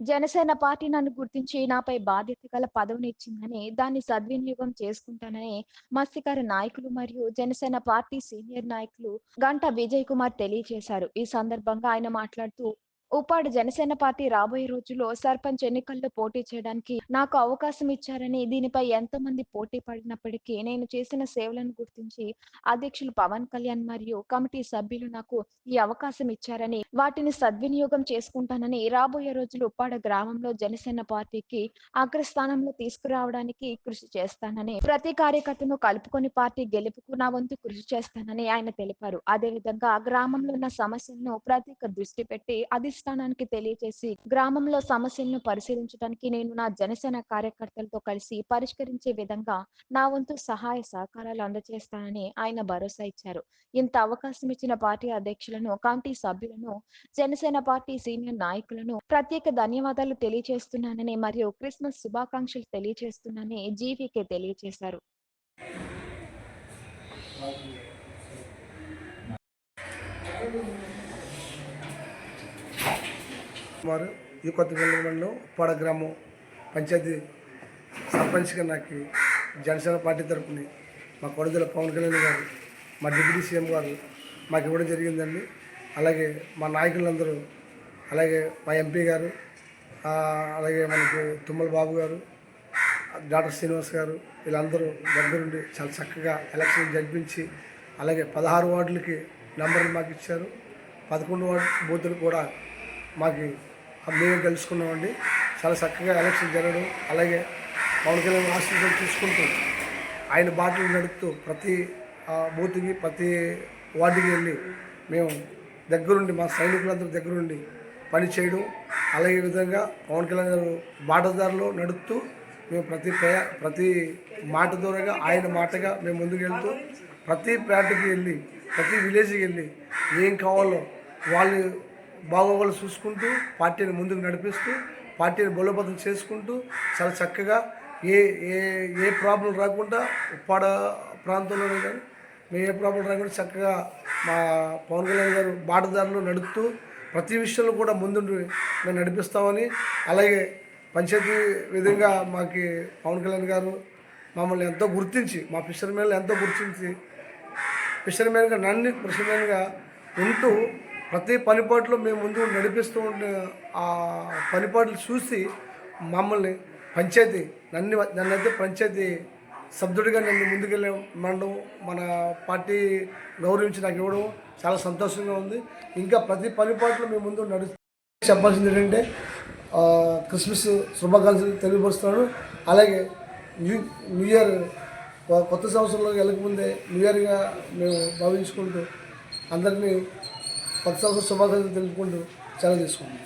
Janasena party నన్ను గుర్తించి నాపై బాధ్యత గల పదవిని ఇచ్చిందని దాన్ని సద్వినియోగం చేసుకుంటానని మత్స్యకార నాయకులు మరియు జనసేన పార్టీ సీనియర్ నాయకులు గంటా విజయ్ కుమార్ తెలియజేశారు. ఈ సందర్భంగా ఆయన మాట్లాడుతూ, ఉపాడు జనసేన పార్టీ రాబోయే రోజుల్లో సర్పంచ్ ఎన్నికల్లో పోటీ చేయడానికి నాకు అవకాశం ఇచ్చారని, దీనిపై ఎంతోమంది పోటీ పడినప్పటికీ నేను చేసిన సేవలను గుర్తించి అధ్యక్షులు పవన్ కళ్యాణ్ మరియు కమిటీ సభ్యులు నాకు ఈ అవకాశం ఇచ్చారని, వాటిని సద్వినియోగం చేసుకుంటానని, రాబోయే రోజులు ఉప్పాడ గ్రామంలో జనసేన పార్టీకి అగ్రస్థానంలో తీసుకురావడానికి కృషి చేస్తానని, ప్రతి కార్యకర్తను కలుపుకొని పార్టీ గెలుపుకు నా వంతు కృషి చేస్తానని ఆయన తెలిపారు. అదేవిధంగా గ్రామంలో ఉన్న సమస్యలను ప్రత్యేక దృష్టి పెట్టి అది స్థానానికి తెలియజేసి, గ్రామంలో సమస్యలను పరిశీలించడానికి నేను నా జనసేన కార్యకర్తలతో కలిసి పరిష్కరించే విధంగా నా వంతు సహాయ సహకారాలు అందజేస్తానని ఆయన భరోసా ఇచ్చారు. ఇంత అవకాశం ఇచ్చిన పార్టీ అధ్యక్షులను, కమిటీ సభ్యులను, జనసేన పార్టీ సీనియర్ నాయకులను ప్రత్యేక ధన్యవాదాలు తెలియజేస్తున్నానని మరియు క్రిస్మస్ శుభాకాంక్షలు తెలియజేస్తున్నానని జీవీకే తెలియజేశారు. వారు ఈ కొత్త మండలంలో ఉప్పాడ గ్రామం పంచాయతీ సర్పంచ్గా నాకు జనసేన పార్టీ తరపుని మా కొడుదల పవన్ కళ్యాణ్ గారు మా డిప్యూటీ సీఎం గారు మాకు ఇవ్వడం జరిగిందండి. అలాగే మా నాయకులందరూ అలాగే మా ఎంపీ గారు అలాగే మనకి తుమ్మల బాబు గారు డాక్టర్ శ్రీనివాస్ గారు వీళ్ళందరూ దగ్గరుండి చాలా చక్కగా ఎలక్షన్ జరిపించి అలాగే పదహారు వార్డులకి నెంబర్లు మాకు ఇచ్చారు. పదకొండు వార్డు బూతులు కూడా మాకు మేము గెలుచుకున్నామండి. చాలా చక్కగా ఎలక్షన్ జరగడం అలాగే పవన్ కళ్యాణ్ ఆశీర్వాదం తీసుకుంటూ ఆయన బాటలు నడుపుతూ ప్రతి ఆ, బూత్కి ప్రతి వార్డుకి వెళ్ళి మేము దగ్గరుండి మా సైనికులందరూ దగ్గరుండి పని చేయడం అలాగే విధంగా పవన్ కళ్యాణ్ గారు బాటదారిలో నడుపుతూ మేము ప్రతి ప్రతి మాట ద్వారాగా ఆయన మాటగా మేము ముందుకు వెళ్తూ ప్రతి ప్లాట్కి వెళ్ళి ప్రతి విలేజ్కి వెళ్ళి ఏం కావాలో వాళ్ళు బాగోగులు చూసుకుంటూ పార్టీని ముందుకు నడిపిస్తూ పార్టీని బలోపేతం చేసుకుంటూ చాలా చక్కగా ఏ ఏ ఏ ప్రాబ్లం రాకుండా ఉప్పాడ ప్రాంతంలోనే కానీ మేము ఏ ప్రాబ్లం రాకుండా చక్కగా మా పవన్ కళ్యాణ్ గారు బాటదారులు నడుపుతూ ప్రతి విషయంలో కూడా ముందుండి మేము నడిపిస్తామని అలాగే పంచాయతీ విధంగా మాకు పవన్ కళ్యాణ్ గారు మమ్మల్ని ఎంతో గుర్తించి మా ఫిషర్మెన్లు ఎంతో గుర్తించి ఫిషర్మెన్గా నన్ను ఫిషర్మెన్గా ఉంటూ ప్రతి పనిపాట్లో మేము ముందు నడిపిస్తూ ఉండే ఆ పనిపాట్లు చూసి మమ్మల్ని పంచాయతీ నన్ను నన్నైతే పంచాయతీ సభ్యుడిగా నన్ను ముందుకెళ్ళి మండలం మన పార్టీ గౌరవించి నాకు ఇవ్వడం చాలా సంతోషంగా ఉంది. ఇంకా ప్రతి పనిపాట్లు మేము ముందు నడు చెప్పాల్సింది ఏంటంటే క్రిస్మస్ శుభాకాంక్షలు తెలియపరుస్తున్నాను. అలాగే న్యూ న్యూ ఇయర్ కొత్త సంవత్సరంలో వెళ్ళకముందే న్యూ ఇయర్గా మేము భావించుకుంటూ అందరినీ కొత్త సంవత్సరం శుభాకాంక్షలు తెలుపుకుంటూ సెలవు తీసుకుంటాం